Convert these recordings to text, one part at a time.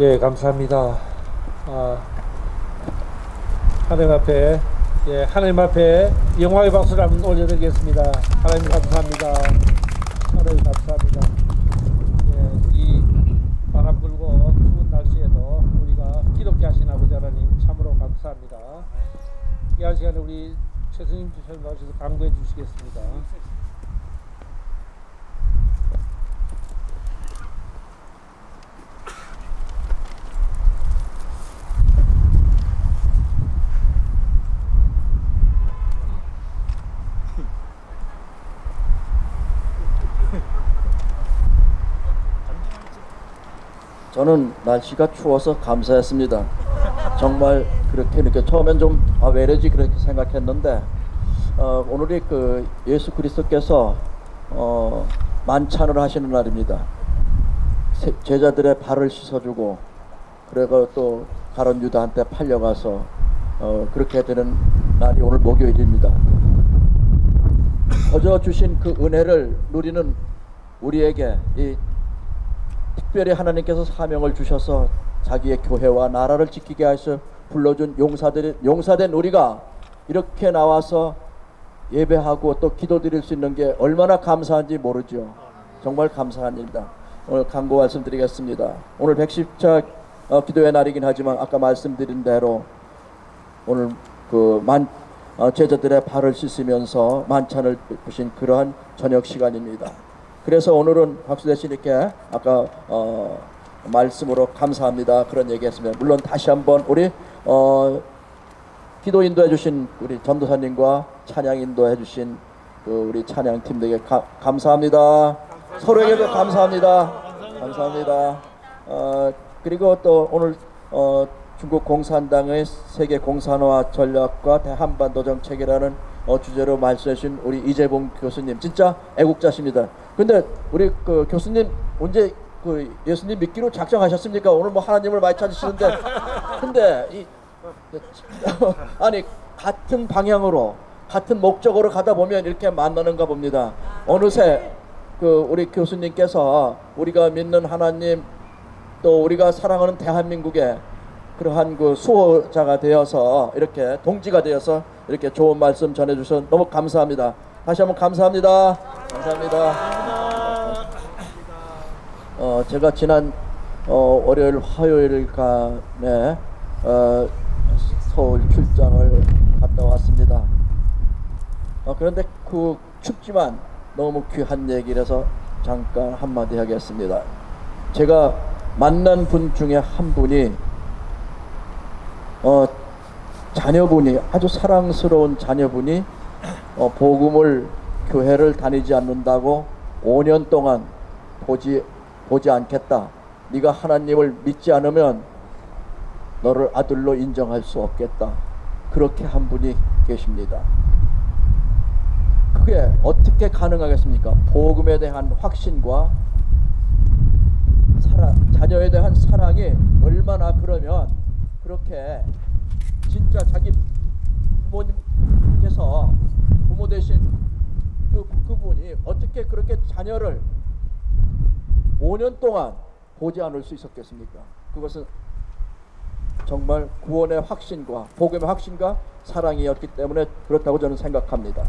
예, 감사합니다. 아, 하나님 앞에 예, 하나님 앞에 영광의 박수를 한번 올려드리겠습니다. 하나님 감사합니다. 하나님 감사합니다. 예, 이 바람 불고 추운 날씨에도 우리가 기독교 하신 아버지 하나님 참으로 감사합니다. 이한 시간에 우리 최승님 주님 나오셔서 강구해 주시겠습니다. 저는 날씨가 추워서 감사했습니다. 정말 그렇게 느껴 처음엔 좀 아, 왜래지 그렇게 생각했는데 어, 오늘이 그 예수 그리스도께서 어, 만찬을 하시는 날입니다. 세- 제자들의 발을 씻어주고 그리고 또 가론 유다한테 팔려가서 어, 그렇게 되는 날이 오늘 목요일입니다. 거저 주신 그 은혜를 누리는 우리에게 이 특별히 하나님께서 사명을 주셔서 자기의 교회와 나라를 지키게 하셔 불러준 용사들 용사된 우리가 이렇게 나와서 예배하고 또 기도드릴 수 있는 게 얼마나 감사한지 모르죠. 정말 감사한 일이다. 오늘 강고 말씀드리겠습니다. 오늘 110차 어, 기도의 날이긴 하지만 아까 말씀드린 대로 오늘 그만 어, 제자들의 발을 씻으면서 만찬을 베푸신 그러한 저녁 시간입니다. 그래서 오늘은 박수 대신께 아까 어, 말씀으로 감사합니다 그런 얘기했습니다. 물론 다시 한번 우리 어, 기도 인도해 주신 우리 전도사님과 찬양 인도해 주신 그 우리 찬양 팀들에게 가- 감사합니다. 서로에게도 감사합니다. 감사합니다. 어, 그리고 또 오늘 어, 중국 공산당의 세계 공산화 전략과 대한반도 정책이라는 어, 주제로 말씀하신 우리 이재봉 교수님 진짜 애국자십니다. 근데 우리 그 교수님 언제 그 예수님 믿기로 작정하셨습니까? 오늘 뭐 하나님을 많이 찾으시는데 근데 이 아니 같은 방향으로 같은 목적으로 가다 보면 이렇게 만나는가 봅니다. 어느새 그 우리 교수님께서 우리가 믿는 하나님 또 우리가 사랑하는 대한민국의 그러한 그 수호자가 되어서 이렇게 동지가 되어서 이렇게 좋은 말씀 전해 주셔서 너무 감사합니다. 다시 한번 감사합니다. 감사합니다. 어, 제가 지난 어, 월요일 화요일간에 어, 서울 출장을 갔다 왔습니다. 어, 그런데 그 춥지만 너무 귀한 얘기라서 잠깐 한마디 하겠습니다. 제가 만난 분 중에 한 분이 어, 자녀분이 아주 사랑스러운 자녀분이 어, 복음을 교회를 다니지 않는다고 5년 동안 보지 보지 않겠다. 네가 하나님을 믿지 않으면 너를 아들로 인정할 수 없겠다. 그렇게 한 분이 계십니다. 그게 어떻게 가능하겠습니까? 복음에 대한 확신과 사랑, 자녀에 대한 사랑이 얼마나 그러면 그렇게 진짜 자기 부모님께서 부모 대신 그 그분이 어떻게 그렇게 자녀를 5년 동안 보지 않을 수 있었겠습니까? 그것은 정말 구원의 확신과 복음의 확신과 사랑이었기 때문에 그렇다고 저는 생각합니다.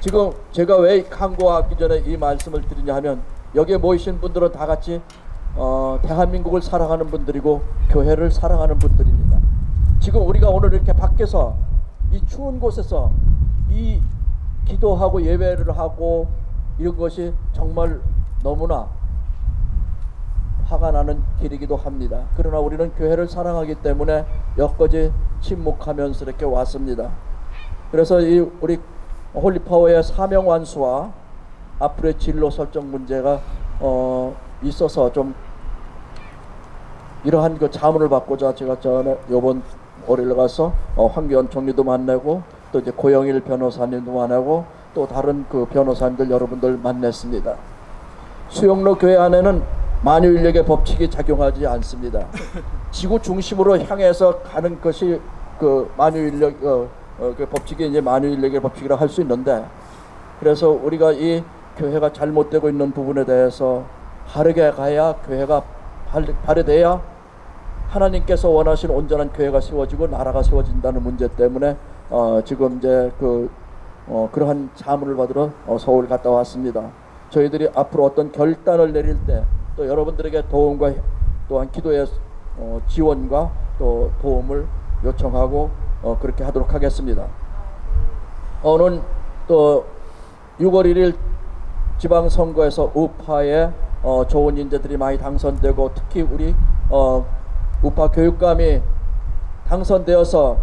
지금 제가 왜 강구하기 전에 이 말씀을 드리냐 하면 여기에 모이신 분들은 다 같이 어, 대한민국을 사랑하는 분들이고 교회를 사랑하는 분들입니다. 지금 우리가 오늘 이렇게 밖에서 이 추운 곳에서 이 기도하고 예배를 하고 이런 것이 정말 너무나 화가 나는 길이기도 합니다. 그러나 우리는 교회를 사랑하기 때문에 여기까지 침묵하면서 이렇게 왔습니다. 그래서 이 우리 홀리파워의 사명 완수와 앞으로의 진로 설정 문제가 어 있어서 좀 이러한 그 자문을 받고자 제가 전에 요번 월요일 가서 어, 황교안 총리도 만나고 또 이제 고영일 변호사님도 만나고 또 다른 그 변호사님들 여러분들 만났습니다. 수영로 교회 안에는 만유인력의 법칙이 작용하지 않습니다. 지구 중심으로 향해서 가는 것이 그 만유인력 어, 어, 그 법칙이 이제 만유인력의 법칙이라 할 수 있는데 그래서 우리가 이 교회가 잘못되고 있는 부분에 대해서 바르게 가야 교회가 발- 발휘돼야 하나님께서 원하시는 온전한 교회가 세워지고 나라가 세워진다는 문제 때문에 어, 지금 이제 그 어, 그러한 자문을 받으러 어, 서울 갔다 왔습니다. 저희들이 앞으로 어떤 결단을 내릴 때 또 여러분들에게 도움과 또한 기도의 어, 지원과 또 도움을 요청하고 어, 그렇게 하도록 하겠습니다. 오늘 또 6월 1일 지방선거에서 우파에 어, 좋은 인재들이 많이 당선되고 특히 우리 어, 우파 교육감이 당선되어서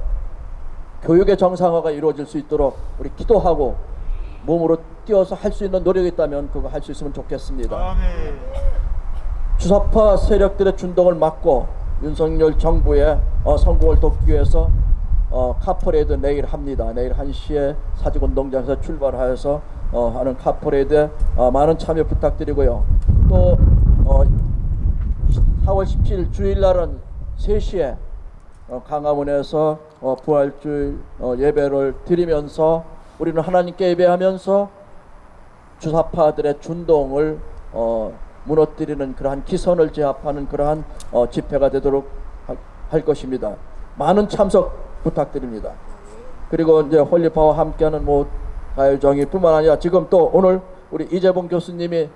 교육의 정상화가 이루어질 수 있도록 우리 기도하고 몸으로 뛰어서 할 수 있는 노력이 있다면 그거 할 수 있으면 좋겠습니다. 주사파 세력들의 준동을 막고 윤석열 정부의 어, 성공을 돕기 위해서 어, 카퍼레이드 내일 합니다. 내일 1시에 사직운동장에서 출발하여서 어, 하는 카퍼레이드 어, 많은 참여 부탁드리고요. 또 어, 4월 17일 주일날은 3시에 어, 강화문에서 어, 부활주일 어, 예배를 드리면서 우리는 하나님께 예배하면서 주사파들의 준동을 어, 무너뜨리는 그러한 기선을 제압하는 그러한 어, 집회가 되도록 할, 할 것입니다. 많은 참석 부탁드립니다. 그리고 이제 홀리파와 함께하는 뭐 가요정의뿐만 아니라 지금 또 오늘 우리 이재봉 교수님이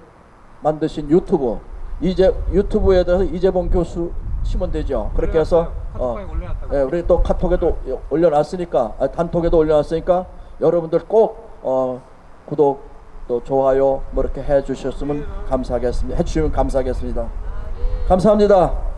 만드신 유튜브 이제 유튜브에 대해서 이재봉 교수 치면 되죠. 그렇게 해서 어, 예, 우리 또 카톡에도 올려놨으니까 아, 단톡에도 올려놨으니까 여러분들 꼭 어, 구독 또 좋아요 뭐 이렇게 해주셨으면 감사하겠습니다. 해주시면 감사하겠습니다. 감사합니다.